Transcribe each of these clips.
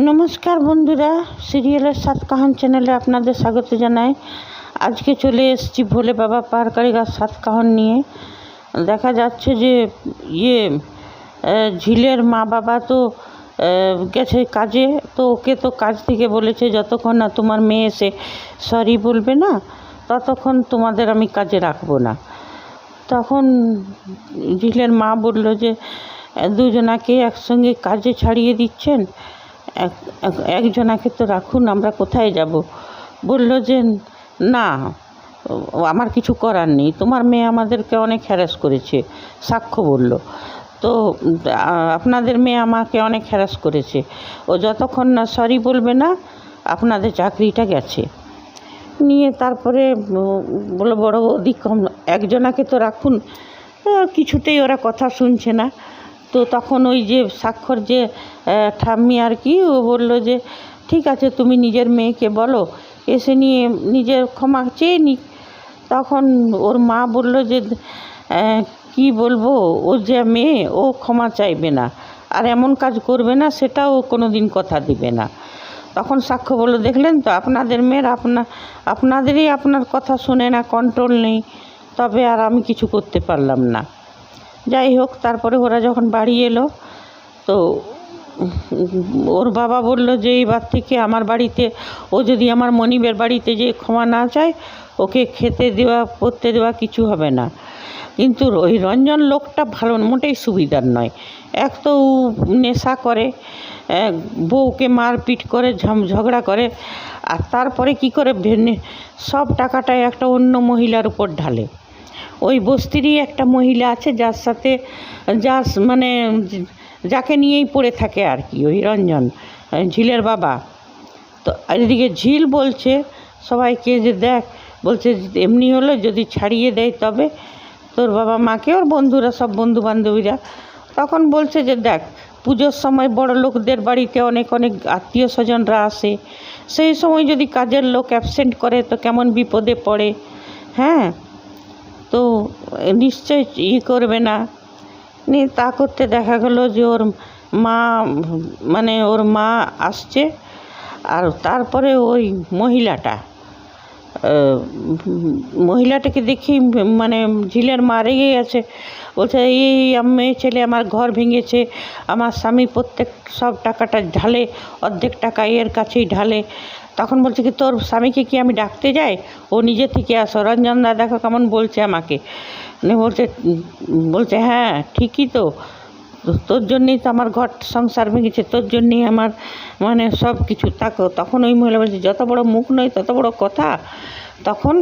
নমস্কার বন্ধুরা, সিরিয়ালের সাত কাহান চ্যানেলে আপনাদের স্বাগত জানাই। আজকে চলে এসেছি ভোলে বাবা পারকারি গাছ সাত কাহন নিয়ে। দেখা যাচ্ছে যে ইয়ে ঝিলের মা বাবা তো গেছে কাজে, তো ওকে তো কাজ থেকে বলেছে, যতক্ষণ না তোমার মেয়ে এসে সরি বলবে না, ততক্ষণ তোমাদের আমি কাজে রাখব না। তখন ঝিলের মা বলল যে, দুজনাকে একসঙ্গে কাজে ছাড়িয়ে দিচ্ছেন? একজনাকে তো রাখুন, আমরা কোথায় যাব? বলল যে, না, আমার কিছু করার নেই। তোমার মেয়ে আমাদেরকে অনেক হ্যারাস করেছে। সাক্ষ্য বলল। তো, আপনাদের মেয়ে আমাকে অনেক হ্যারাস করেছে। ও যতক্ষণ না সরি বলবে না, আপনাদের চাকরিটা গেছে। নিয়ে তারপরে বলো বড় অধিক একজনাকে তো রাখুন। কিছুতেই ওরা কথা শুনছে না। তো তখন ওই যে স্বাক্ষর যে ঠাম্মি আর কি, ও বলল যে, ঠিক আছে, তুমি নিজের মেয়েকে বলো, এসে নিয়ে নিজের ক্ষমা চেয়ে নি তখন ওর মা বলল যে কি বলব, ও যে মেয়ে, ও ক্ষমা চাইবে না। আর এমন কাজ করবে না, সেটাও কোনো দিন কথা দিবে না। তখন সাক্ষ্য বলল, দেখলেন তো, আপনাদের মেয়ের আপনা, আপনাদেরই আপনার কথা শুনে না কন্ট্রোল নেই। তবে আর আমি কিছু করতে পারলাম না। যাই হোক তারপরে ওরা যখন বাড়ি এলো, তো ওর বাবা বলল যে, এইবার থেকে আমার বাড়িতে, ও যদি আমার মনিবের বাড়িতে যে ক্ষমা না চায়, ওকে খেতে দেওয়া, পরতে দেওয়া কিছু হবে না। কিন্তু ওই রঞ্জন লোকটা ভালো, মোটেই সুবিধার নয়। এক তো নেশা করে বউকে মারপিট করে ঝগড়া করে, আর তারপরে কি করে ভেনে সব টাকাটাই একটা অন্য মহিলার উপর ঢালে। ওই বস্তিরই একটা মহিলা আছে, যার সাথে, যার মানে যাকে নিয়েই পড়ে থাকে আর কি, ওই রঞ্জন ঝিলের বাবা। তো এদিকে ঝিল বলছে সবাইকে যে দেখ, বলছে যে এমনি হলে যদি ছাড়িয়ে দেয় তবে তোর বাবা মাকে, ওর বন্ধুরা সব বন্ধু বান্ধবীরা তখন বলছে যে দেখ, পুজোর সময় বড় লোকদের বাড়িতে অনেক অনেক আত্মীয় স্বজনরা আসে। সেই সময় যদি কাজের লোক অ্যাবসেন্ট করে, তো কেমন বিপদে পড়ে? হ্যাঁ তো নিশ্চয় ই করবে না। নিয়ে তা করতে দেখা গেল যে ওর মা মানে ওর মা আসছে আর তারপরে ওই মহিলাটা মহিলাটাকে দেখি মানে ঝিলের মা রেগে গেছে। বলছে, এই মেয়ে ছেলে আমার ঘর ভেঙেছে, আমার স্বামী প্রত্যেক সব টাকাটা ঢালে, অর্ধেক টাকা এর কাছেই ঢালে তখন বলছে কি, তোর স্বামীকে কি আমি ডাকতে যাই? ও নিজে থেকে আসো। রঞ্জন দা দেখো কেমন বলছে আমাকে। বলছে বলছে হ্যাঁ ঠিকই তো। তোর জন্যেই তো আমার ঘর, সংসার ভেঙেছে। তোর জন্যেই আমার মানে সব কিছু। তাকো। তখন ওই মহিলা বলছে, যত বড় মুখ নয়, তত বড় কথা। তখন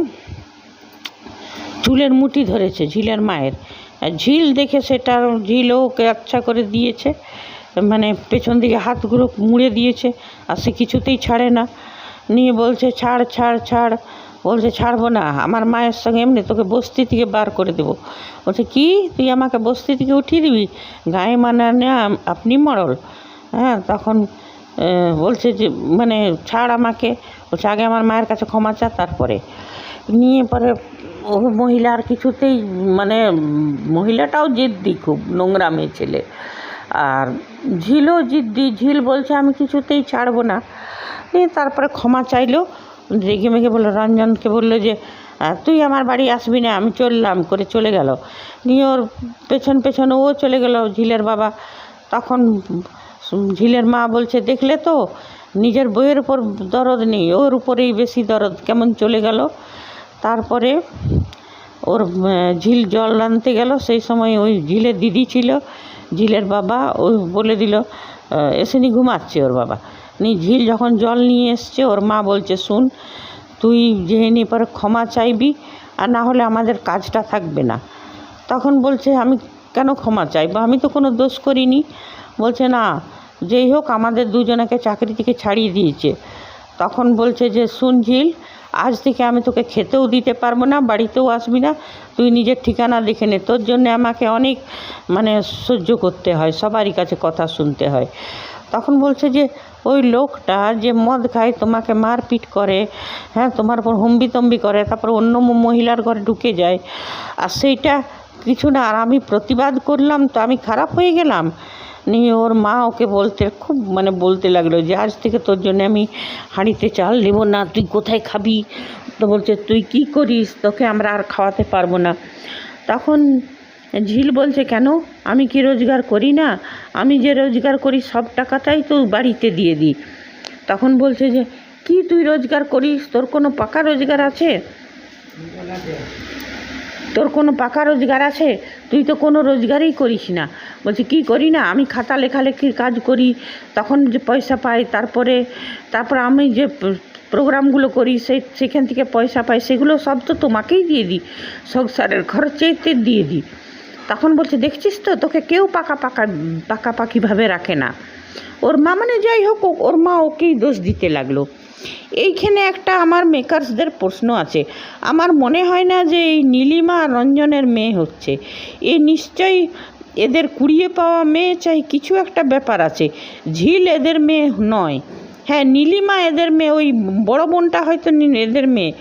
চুলের মুঠি ধরেছে, ঝিলের মায়ের। ঝিল দেখে সেটা ঝিলও ওকে আচ্ছা করে দিয়েছে। মানে পেছন দিকে হাতগুলো মুড়ে দিয়েছে। আর সে কিছুতেই ছাড়ে না। নিয়ে বলছে, ছাড় ছাড় ছাড়। বলছে, ছাড়বো না, আমার মায়ের সঙ্গে এমনি তোকে বস্তি থেকে বার করে দেবো। বলছে, কি? তুই আমাকে বস্তি থেকে উঠিয়ে দিবি? গায়ে মানা মানে আপনি মরল। হ্যাঁ তখন বলছে যে মানে ছাড় আমাকে। বলছে, আগে আমার মায়ের কাছে ক্ষমা চা, তারপরে। নিয়ে পরে ও মহিলা আর কিছুতেই মানে মহিলাটাও জিদ্দি, খুব নোংরা মেয়ে ছেলে। আর ঝিলও জিদ্দি, ঝিল বলছে, আমি কিছুতেই ছাড়বো না। নিয়ে তারপরে ক্ষমা চাইলো। রেগে মেগে বলল, রঞ্জনকে বলল যে তুই আমার বাড়ি আসবি না, আমি চললাম। করে চলে গেল। নিয়ে ওর পেছন পেছন ও চলে গেল, ঝিলের বাবা। তখন ঝিলের মা বলছে, দেখলে তো, নিজের বইয়ের উপর দরদ নেই, ওর উপরেই বেশি দরদ। কেমন চলে গেল। তারপরে ওর ঝিল জল আনতে গেল। সেই সময় ওই ঝিলের দিদি ছিল, ঝিলের বাবা, ও বলে দিল এসে নি ঘুমাচ্ছে ওর বাবা। ঝিল যখন জল নিয়ে এসছে, ওর মা বলছে, শুন, তুই যেহেনি পরে ক্ষমা চাইবি, আর না হলে আমাদের কাজটা থাকবে না। তখন বলছে, আমি কেন ক্ষমা চাইব? আমি তো কোনো দোষ করিনি। বলছে, না, যেই হোক, আমাদের দুজনকে চাকরি থেকে ছাড়িয়ে দিয়েছে। তখন বলছে যে, শুন ঝিল, আজ থেকে আমি তোকে খেতেও দিতে পারব না, বাড়িতেও আসবি না, তুই নিজের ঠিকানা দেখে নে। তোর জন্য আমাকে অনেক মানে সহ্য করতে হয়, সবারই কাছে কথা শুনতে হয়। তখন বলছে যে ওই লোকটা যে মদ খায়, তোমাকে মারপিট করে হ্যাঁ তোমার উপর হম্বি তম্বি করে, তারপর অন্য মহিলার ঘরে ঢুকে যায়। আর সেইটা কিছু না, আর আমি প্রতিবাদ করলাম তো আমি খারাপ হয়ে গেলাম। নিয়ে ওর মা ওকে বলতে, খুব মানে বলতে লাগল যে, আজ থেকে তোর জন্য আমি হাঁড়িতে চাল নেব না, তুই কোথায় খাবি? তো বলছে, তুই কি করিস? তোকে আমরা আর খাওয়াতে পারব না। তখন ঝিল বলছে, কেন? আমি কি রোজগার করি না? আমি যে রোজগার করি সব টাকাটাই তো বাড়িতে দিয়ে দিই। তখন বলছে যে, কি তুই রোজগার করিস? তোর কোনো পাকা রোজগার আছে? তোর কোনো পাকা রোজগার আছে? তুই তো কোনো রোজগারই করিস না। বলছি, কি করি না? আমি খাতা লেখালেখির কাজ করি, তখন যে পয়সা পাই, তারপরে, তারপর আমি যে প্রোগ্রামগুলো করি, সেই, সেখান থেকে পয়সা পাই, সেগুলো সব তো তোমাকেই দিয়ে দিই। সংসারের খরচেতে দিয়ে দিই। তখন বলছে, দেখছিস তো, তোকে কেউ পাকা পাকা পাকা পাকাপাকিভাবে রাখে না। ওর মা মানে যাই হোক ওর মা ওকেই দোষ দিতে লাগল। এইখানে একটা আমার মেকার্সদের প্রশ্ন আছে। আমার মনে হয় না যে এই নীলিমা রঞ্জনের মেয়ে হচ্ছে। এ নিশ্চয়ই এদের কুড়িয়ে পাওয়া মেয়ে চাই, কিছু একটা ব্যাপার আছে। ঝিল এদের মেয়ে নয়। হ্যাঁ নীলিমা এদের মেয়ে, ওই বড় বোনটা হয়তো এদের মেয়ে।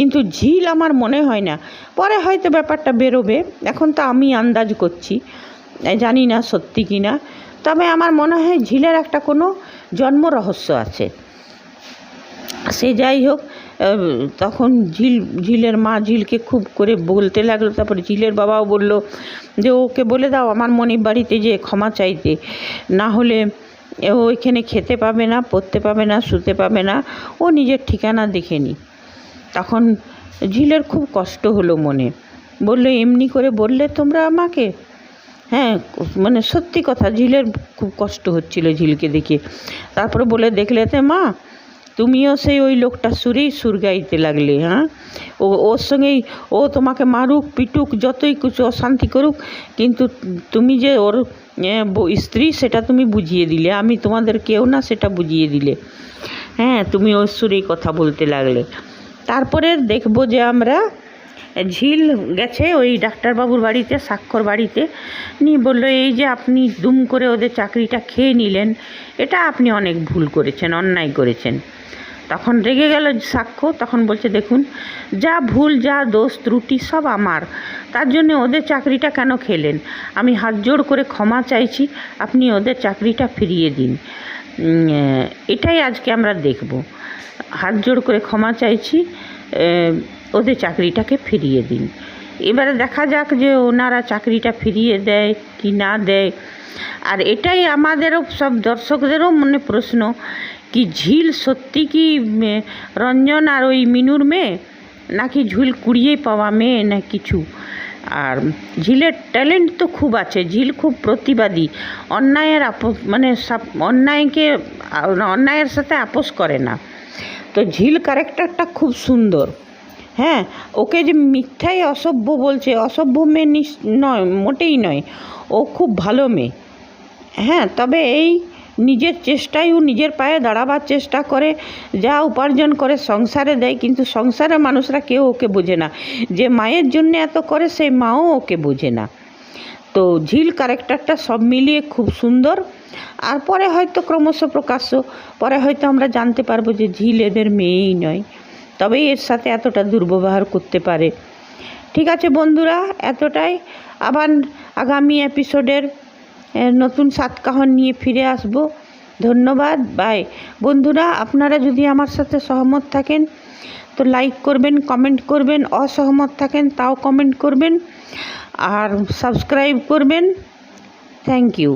কিন্তু ঝিল আমার মনে হয় না। পরে হয়তো ব্যাপারটা বেরোবে। এখন তো আমি আন্দাজ করছি। জানি না সত্যি কি না। তবে আমার মনে হয় ঝিলের একটা কোনো জন্ম রহস্য আছে। সে যাই হোক তখন ঝিল, ঝিলের মা ঝিলকে খুব করে বলতে লাগল। তারপরে ঝিলের বাবাও বলল যে, ওকে বলে দাও, আমার মনির বাড়িতে যে ক্ষমা চাইতে। না হলে ও ওইখানে খেতে পাবে না, পড়তে পাবে না, শুতে পাবে না। ও নিজের ঠিকানা দেখে নি তখন ঝিলের খুব কষ্ট হলো মনে। বলল, এমনি করে বললে তোমরা আমাকে? হ্যাঁ মানে সত্যি কথা, ঝিলের খুব কষ্ট হচ্ছিল ঝিলকে দেখে। তারপরে বলে, দেখলে তে মা, তুমিও সেই ওই লোকটা সুরেই সুর গাইতে লাগলে হ্যাঁ? ও, ওর সঙ্গেই ও তোমাকে মারুক, পিটুক, যতই কিছু অশান্তি করুক, কিন্তু তুমি যে ওর স্ত্রী, সেটা তুমি বুঝিয়ে দিলে, আমি তোমাদের কেউ না সেটা বুঝিয়ে দিলে। হ্যাঁ তুমি ওর সুরেই কথা বলতে লাগলে। তারপরে দেখব যে আমরা ঝিল গেছে ওই ডাক্তারবাবুর বাড়িতে, স্বাক্ষর বাড়িতে। নিয়ে বলল, এই যে আপনি দুম করে ওদের চাকরিটা খেয়ে নিলেন, এটা আপনি অনেক ভুল করেছেন, অন্যায় করেছেন। তখন রেগে গেল সাক্ষ্য তখন বলছে, দেখুন, যা ভুল, যা দোষ, ত্রুটি সব আমার। তার জন্য ওদের চাকরিটা কেন খেলেন? আমি হাত জোড় করে ক্ষমা চাইছি, আপনি ওদের চাকরিটা ফিরিয়ে দিন। এটাই আজকে আমরা দেখব। হাত জোড় করে ক্ষমা চাইছি ওদের চাকরিটাকে ফিরিয়ে দিন। এবারে দেখা যাক যে ওনারা চাকরিটা ফিরিয়ে দেয় কি না দেয়। আর এটাই আমাদেরও সব দর্শকদেরও মনে প্রশ্ন, কি ঝিল সত্যি কি রঞ্জন আর ওই মিনুর মেয়ে? নাকি ঝিল কুড়িয়ে পাওয়া মেয়ে না কিছু? আর ঝিলের ট্যালেন্ট তো খুব আছে, ঝিল খুব প্রতিবাদী। অন্যায়ের আপ মানে অন্যায়কে, অন্যায়ের সাথে আপোষ করে না। তো ঝিল ক্যারেক্টারটা খুব সুন্দর। হ্যাঁ ওকে যে মিথ্যাই অসভ্য বলছে, অসভ্য মেয়ে নয়, মোটেই নয়। ও খুব ভালো মেয়ে। হ্যাঁ তবে এই নিজের চেষ্টায় ও নিজের পায়ে দাঁড়াবার চেষ্টা করে, যা উপার্জন করে সংসারে দেয়, কিন্তু সংসারে মানুষরা কেউ ওকে বোঝে না। যে মায়ের জন্য এত করে, সেই মাও ওকে বোঝে না। তো ঝিল ক্যারেক্টারটা সব মিলিয়ে খুব সুন্দর। আর পরে হয়তো ক্রমশ প্রকাশ্য, পরে হয়তো আমরা জানতে পারব যে ঝিল এদের মেয়েই নয়, তবেই এর সাথে এতটা দুর্ব্যবহার করতে পারে। ঠিক আছে বন্ধুরা, এতটাই। আবার আগামী এপিসোডের নতুন সাতকাহন নিয়ে ফিরে আসব। ধন্যবাদ বাই বন্ধুরা, আপনারা যদি আমার সাথে সহমত থাকেন, তো লাইক করবেন কমেন্ট করবেন, অসহমত থাকেন, তাও কমেন্ট করবেন, আর সাবস্ক্রাইব করবেন। Thank you